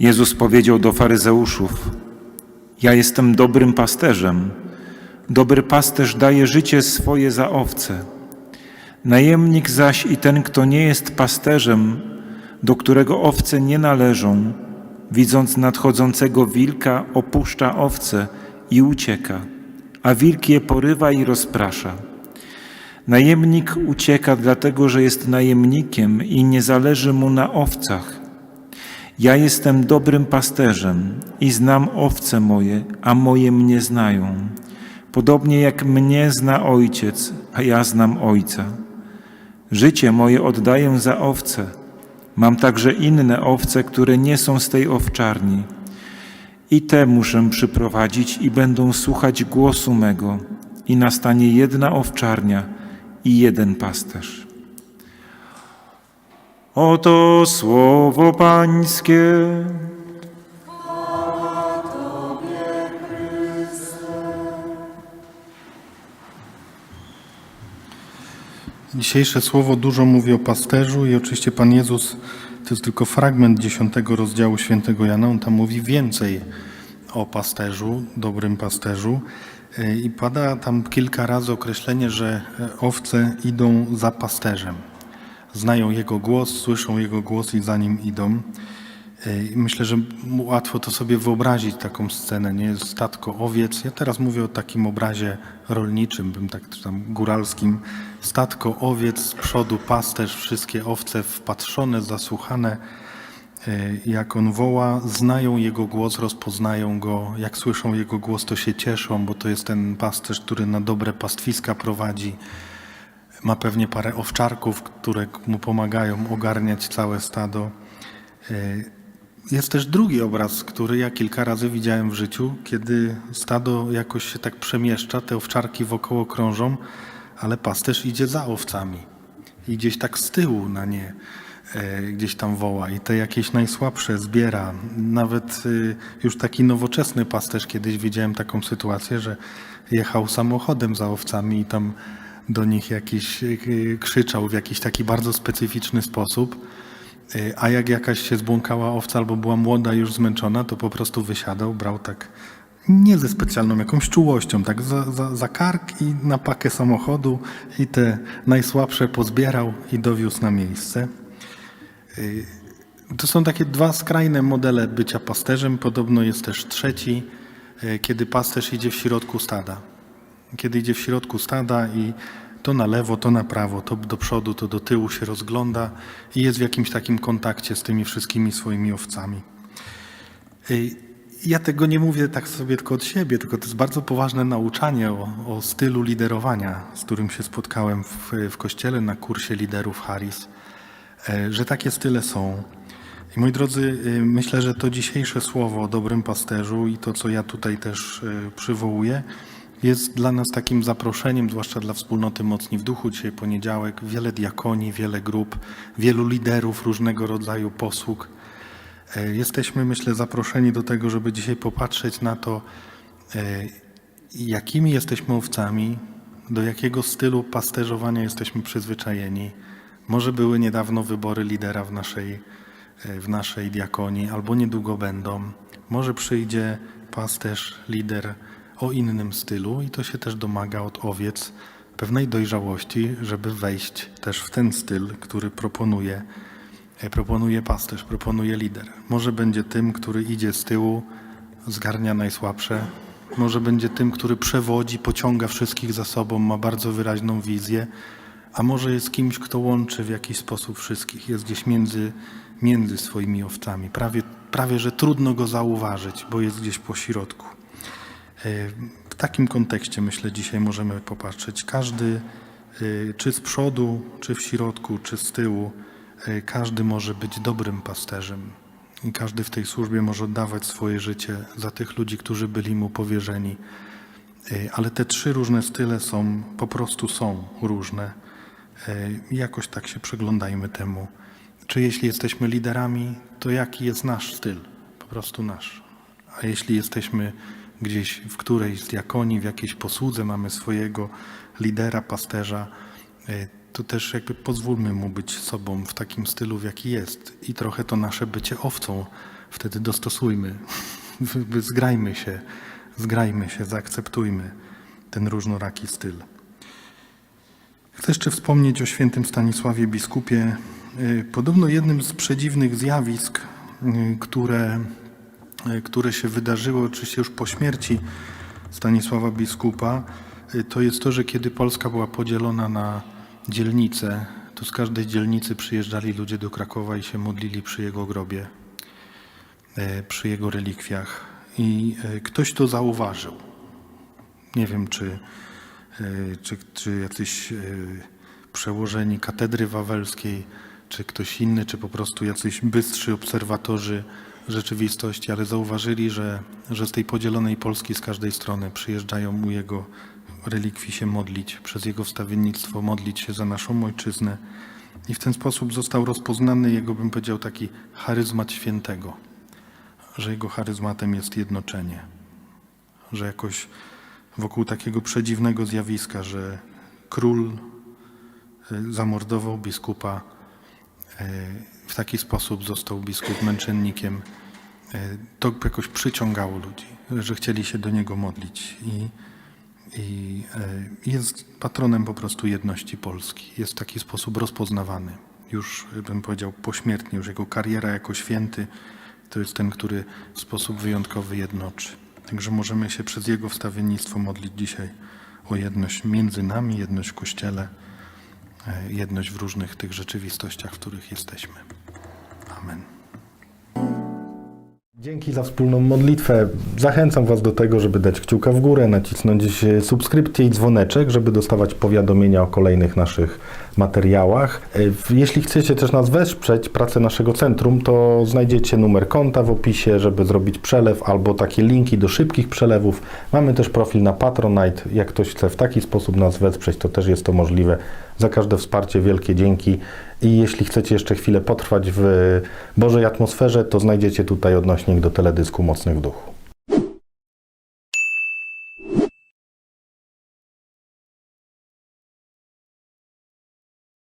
Jezus powiedział do faryzeuszów: Ja jestem dobrym pasterzem. Dobry pasterz daje życie swoje za owce. Najemnik zaś i ten, kto nie jest pasterzem, do którego owce nie należą, widząc nadchodzącego wilka, opuszcza owce i ucieka, a wilk je porywa i rozprasza. Najemnik ucieka dlatego, że jest najemnikiem i nie zależy mu na owcach. Ja jestem dobrym pasterzem i znam owce moje, a moje mnie znają. Podobnie jak mnie zna ojciec, a ja znam ojca. Życie moje oddaję za owce. Mam także inne owce, które nie są z tej owczarni. I te muszę przyprowadzić i będą słuchać głosu mego. I nastanie jedna owczarnia i jeden pasterz. Oto słowo Pańskie. Dzisiejsze słowo dużo mówi o pasterzu i oczywiście Pan Jezus to jest tylko fragment dziesiątego rozdziału świętego Jana. On tam mówi więcej o pasterzu, dobrym pasterzu. E, I pada tam kilka razy określenie, że e, owce idą za pasterzem. Znają jego głos, słyszą jego głos i za nim idą. E, myślę, że łatwo to sobie wyobrazić taką scenę, nie? Statko owiec. Ja teraz mówię o takim obrazie rolniczym, bym tak tam góralskim. Statko owiec, z przodu pasterz, wszystkie owce wpatrzone, zasłuchane. E, Jak on woła, znają jego głos, rozpoznają go. Jak słyszą jego głos, to się cieszą, bo to jest ten pasterz, który na dobre pastwiska prowadzi. Ma pewnie parę owczarków, które mu pomagają ogarniać całe stado. E, Jest też drugi obraz, który ja kilka razy widziałem w życiu, kiedy stado jakoś się tak przemieszcza, te owczarki wokoło krążą, ale pasterz idzie za owcami i gdzieś tak z tyłu na nie e, gdzieś tam woła i te jakieś najsłabsze zbiera. Nawet y, już taki nowoczesny pasterz kiedyś widziałem taką sytuację, że jechał samochodem za owcami i tam do nich jakiś y, krzyczał w jakiś taki bardzo specyficzny sposób. Y, A jak jakaś się zbłąkała owca albo była młoda, już zmęczona, to po prostu wysiadał, brał tak nie ze specjalną jakąś czułością, tak za, za, za kark i na pakę samochodu i te najsłabsze pozbierał i dowiózł na miejsce. Y, To są takie dwa skrajne modele bycia pasterzem. Podobno jest też trzeci, kiedy pasterz idzie w środku stada. Kiedy idzie w środku stada i to na lewo, to na prawo, to do przodu, to do tyłu się rozgląda i jest w jakimś takim kontakcie z tymi wszystkimi swoimi owcami. Y, Ja tego nie mówię tak sobie tylko od siebie, tylko to jest bardzo poważne nauczanie o, o stylu liderowania, z którym się spotkałem w, w kościele na kursie liderów Harris, e, że takie style są. I moi drodzy, y, myślę, że to dzisiejsze słowo o dobrym pasterzu i to, co ja tutaj też y, przywołuję, jest dla nas takim zaproszeniem, zwłaszcza dla wspólnoty Mocni w Duchu. Dzisiaj poniedziałek, wiele diakonii, wiele grup, wielu liderów różnego rodzaju posług. E, Jesteśmy, myślę, zaproszeni do tego, żeby dzisiaj popatrzeć na to, e, jakimi jesteśmy owcami, do jakiego stylu pasterzowania jesteśmy przyzwyczajeni. Może były niedawno wybory lidera w naszej, e, w naszej diakonii, albo niedługo będą. Może przyjdzie pasterz, lider o innym stylu i to się też domaga od owiec pewnej dojrzałości, żeby wejść też w ten styl, który proponuje E, proponuje pasterz, proponuje lider. Może będzie tym, który idzie z tyłu, zgarnia najsłabsze. Może będzie tym, który przewodzi, pociąga wszystkich za sobą, ma bardzo wyraźną wizję. A może jest kimś, kto łączy w jakiś sposób wszystkich. Jest gdzieś między, między swoimi owcami. Prawie, prawie, że trudno go zauważyć, bo jest gdzieś po środku. W takim kontekście myślę dzisiaj możemy popatrzeć. Każdy, e, czy z przodu, czy w środku, czy z tyłu, e, każdy może być dobrym pasterzem. I każdy w tej służbie może oddawać swoje życie za tych ludzi, którzy byli mu powierzeni. E, Ale te trzy różne style są, po prostu są różne. I jakoś tak się przyglądajmy temu. Czy jeśli jesteśmy liderami, to jaki jest nasz styl? Po prostu nasz. A jeśli jesteśmy gdzieś w którejś z diakonii, w jakiejś posłudze, mamy swojego lidera, pasterza, e, to też jakby pozwólmy mu być sobą w takim stylu, w jaki jest. I trochę to nasze bycie owcą wtedy dostosujmy, zgrajmy się, zgrajmy się, zaakceptujmy ten różnoraki styl. Chcę jeszcze wspomnieć o świętym Stanisławie biskupie. Y, Podobno jednym z przedziwnych zjawisk, y, które, które się wydarzyło oczywiście już po śmierci Stanisława biskupa, y, to jest to, że kiedy Polska była podzielona na dzielnice, to z każdej dzielnicy przyjeżdżali ludzie do Krakowa i się modlili przy jego grobie, y, przy jego relikwiach. I ktoś to zauważył. Nie wiem, czy, czy, czy jacyś przełożeni katedry wawelskiej, czy ktoś inny, czy po prostu jacyś bystrzy obserwatorzy rzeczywistości, ale zauważyli, że, że z tej podzielonej Polski z każdej strony przyjeżdżają u jego relikwii się modlić, przez jego wstawiennictwo modlić się za naszą ojczyznę. I w ten sposób został rozpoznany jego, bym powiedział, taki charyzmat świętego, że jego charyzmatem jest jednoczenie że jakoś wokół takiego przedziwnego zjawiska, że król y, zamordował biskupa, y, w taki sposób został biskup męczennikiem, y, to jakoś przyciągało ludzi, że chcieli się do niego modlić i, i y, jest patronem po prostu jedności Polski. Jest w taki sposób rozpoznawany. Już bym powiedział pośmiertnie, już jego kariera jako święty to jest ten, który w sposób wyjątkowy jednoczy. Także możemy się przez Jego wstawiennictwo modlić dzisiaj o jedność między nami, jedność w Kościele, e, jedność w różnych tych rzeczywistościach, w których jesteśmy. Amen. Dzięki za wspólną modlitwę. Zachęcam Was do tego, żeby dać kciuka w górę, nacisnąć subskrypcję i dzwoneczek, żeby dostawać powiadomienia o kolejnych naszych materiałach. E, Jeśli chcecie też nas wesprzeć, pracę naszego centrum, to znajdziecie numer konta w opisie, żeby zrobić przelew, albo takie linki do szybkich przelewów. Mamy też profil na Patronite. Jak ktoś chce w taki sposób nas wesprzeć, to też jest to możliwe. Za każde wsparcie wielkie dzięki. I jeśli chcecie jeszcze chwilę potrwać w Bożej atmosferze, to znajdziecie tutaj odnośnik do teledysku Mocnych w Duchu.